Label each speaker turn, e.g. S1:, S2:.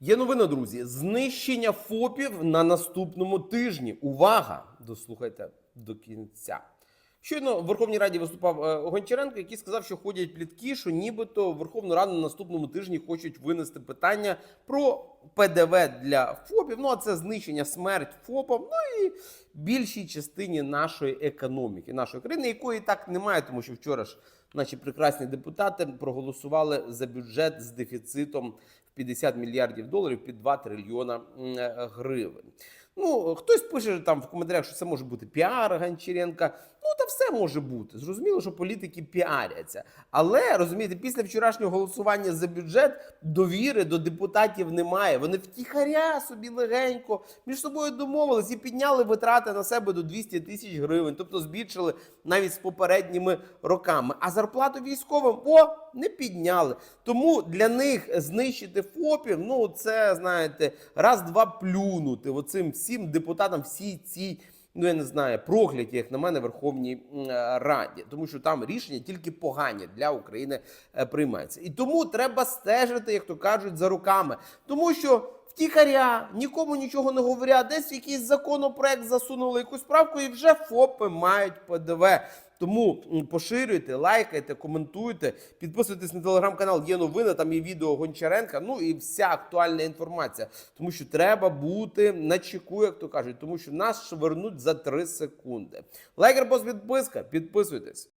S1: Є новина, друзі. Знищення ФОПів на наступному тижні. Увага! Дослухайте до кінця. Щойно в Верховній Раді виступав е, Гончаренко, який сказав, що ходять плітки, що нібито Верховну Раду на наступному тижні хочуть винести питання про ПДВ для ФОПів. Ну а це знищення смерть ФОПам. Ну і більшій частині нашої економіки, нашої країни, якої так немає, тому що вчора ж наші прекрасні депутати проголосували за бюджет з дефіцитом в 50 мільярдів доларів під 2 трильйона е, гривень. Ну, хтось пише там в коментарях, що це може бути піар Гончаренка. Ну, та все може бути. Зрозуміло, що політики піаряться. Але розумієте, після вчорашнього голосування за бюджет довіри до депутатів немає. Вони втіхаря собі легенько між собою домовились і підняли витрати на себе до 200 тисяч гривень, тобто збільшили навіть з попередніми роками. А зарплату військовим о не підняли. Тому для них знищити ФОПів, ну це знаєте, раз-два плюнути оцим всім депутатам всій цій. Ну, я не знаю, прокляті, як на мене, Верховній Раді, тому що там рішення тільки погані для України е, приймаються. І тому треба стежити, як то кажуть, за руками. Тому що втіхаря, нікому нічого не говорять, десь якийсь законопроект засунули якусь правку, і вже ФОПи мають ПДВ. Тому поширюйте, лайкайте, коментуйте, підписуйтесь на телеграм-канал. Є новини, там є відео Гончаренка. Ну і вся актуальна інформація. Тому що треба бути на чеку, як то кажуть, тому що нас швернуть за 3 секунди. Лайкер, пост, підписка, підписуйтесь.